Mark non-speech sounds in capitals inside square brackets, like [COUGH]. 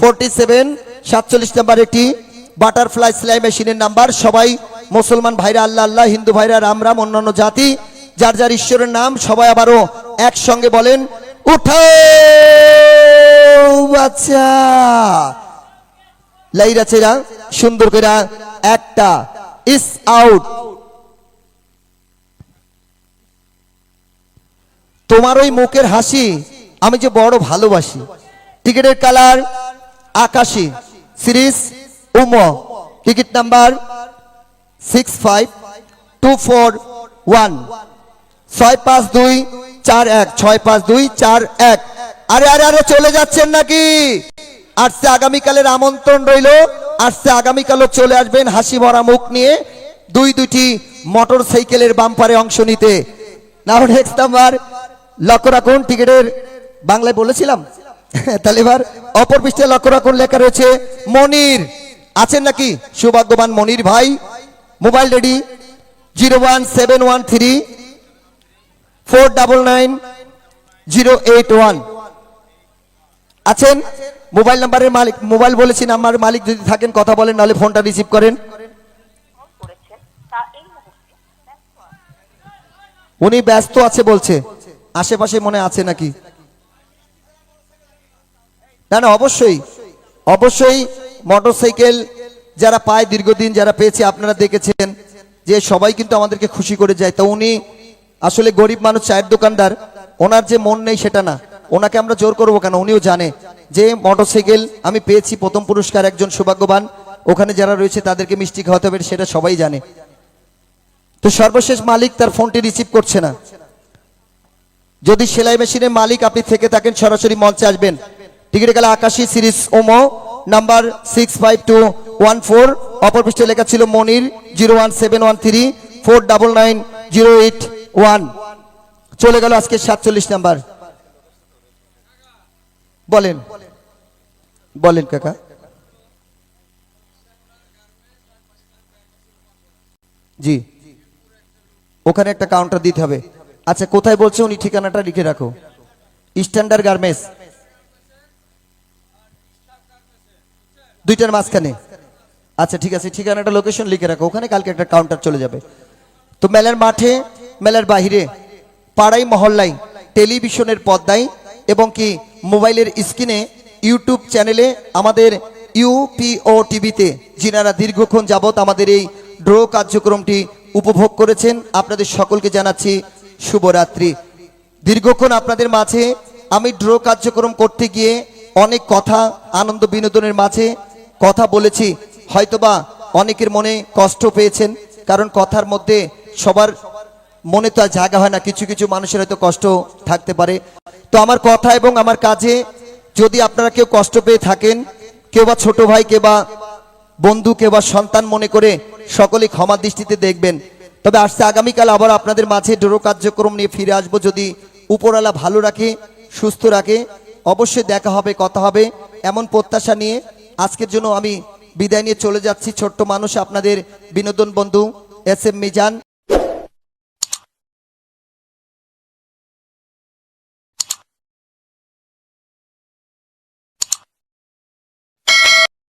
Forty seven, সাতচল্লিশ number একটি butterfly সেলাই মেশিনের নাম্বার। সবাই মুসলমান ভাইরা, আল্লাহ আল্লাহ, হিন্দু ভাইরা, রাম রাম, অন্যান্য জাতি, যার যার ঈশ্বরের নাম, সবাই আবারও একসঙ্গে বলেন উঠো বাচ্চা। লাইরা চেরা সুন্দর করে একটা, ইস আউট। তোমার ওই মুখের হাসি, আমি যে বড় ভালোবাসি। টিকিটের কালার আকাশি, series, um. Ticket number six five two four one ছয় পাঁচ দুই চার এক, ছয় পাঁচ দুই চার এক। আরে আরে আরে, চলে যাচ্ছেন নাকি? আসছে আগামীকালের আমন্ত্রণ রইল। আসছে আগামীকালও চলে আসবেন হাসি ভরা মুখ নিয়ে দুই দুটি মোটর সাইকেলের বাম্পারে অংশ নিতে। নাও নেক্সট নাম্বার লক্ষ্য রাখুন, টিকিটের বাংলায় বলেছিলাম। [LAUGHS] তাহলে এবার অপর পৃষ্ঠে লক্ষ্য রাখুন লেখা রয়েছে? মনির। আছেন নাকি? সৌভাগ্যবান মনির ভাই। Mobile ready. Zero one seven one three, four double nine, zero eight one. আছেন? মোবাইল নাম্বারের মালিক, মোবাইল বলেছি নাম্বার মালিক যদি থাকেন, কথা বলেন, নাহলে ফোনটা রিসিভ করেন। উনি ব্যস্ত আছে বলছে। আশেপাশে মনে আছে নাকি? না না, অবশ্যই। অবশ্যই মোটরসাইকেল যারা পায় দীর্ঘদিন, যারা পেয়েছে, আপনারা দেখেছেন যে সবাই কিন্তু আমাদেরকে খুশি করে যায়। তো উনি আসলে গরিব মানুষ, চায়ের দোকানদার, ওনার যে মন নেই সেটা না। ওনাকে আমরা জোর করব কেন? উনিও জানে যে মোটরসাইকেল আমি পেয়েছি, প্রথম পুরস্কার একজন সৌভাগ্যবান। ওখানে যারা রয়েছে, তাদেরকে মিষ্টি খাওয়াতে হবে, সেটা সবাই জানে। তো সর্বশেষ মালিক তার ফোনটি রিসিভ করছে না। যদি সেলাই মেশিনের মালিক আপনি থেকে থাকেন, সরাসরি মঞ্চে আসবেন। টিকিটে গেলে আকাশি series ওমো, number six five two one four অপর পৃষ্ঠে লেখা ছিল Monir zero one seven one three four double nine zero eight one চলে গেল আজকে সাতচল্লিশ নাম্বার। বলেন। বলেন কাকা। জি। ওখানে একটা কাউন্টার দিতে হবে। আচ্ছা কোথায় বলছে উনি ঠিকানাটা লিখে রাখো। স্ট্যান্ডার্ড গার্মেন্টস দুইটার মাঝখানে। আচ্ছা ঠিক আছে, ঠিকানাটা লোকেশন লিখে রাখো, ওখানে কালকে একটা কাউন্টার চলে যাবে। তো মেলার মাঠে, মেলার বাহিরে, পাড়াই মহল্লায়, টেলিভিশনের পর্দায় এবং কি মোবাইলের স্ক্রিনে ইউটিউব চ্যানেলে আমাদের ইউপিও টিভিতে যিনারা দীর্ঘক্ষণ যাবত আমাদের এই ড্র কার্যক্রমটি উপভোগ করেছেন, আপনাদের সকলকে জানাচ্ছি শুভরাত্রি। দীর্ঘক্ষণ আপনাদের মাঝে আমি ড্র কার্যক্রম করতে গিয়ে অনেক কথা, আনন্দ বিনোদনের মাঝে কথা বলেছি, হয়তোবা অনেকের মনে কষ্ট পেয়েছেন, কারণ কথার মধ্যে সবার মনে তো আর জায়গা হয় না, কিছু কিছু মানুষের হয়তো কষ্ট থাকতে পারে। তো আমার কথা এবং আমার কাজে যদি আপনারা কেউ কষ্ট পেয়ে থাকেন, কেউ বা ছোট ভাই কে বা বন্ধু কে বা সন্তান মনে করে সকলে ক্ষমা দৃষ্টিতে দেখবেন। তবে আসছে আগামীকাল আবার আপনাদের মাঝে ডোরো কার্যক্রম নিয়ে ফিরে আসব, যদি উপরওয়ালা ভালো রাখে, সুস্থ রাখে, অবশ্যই দেখা হবে, কথা হবে, এমন প্রত্যাশা নিয়ে আজকের জন্য আমি বিদায় নিয়ে চলে যাচ্ছি। ছোট্ট মানুষ, আপনাদের বিনোদন বন্ধু, এস এম মিজান।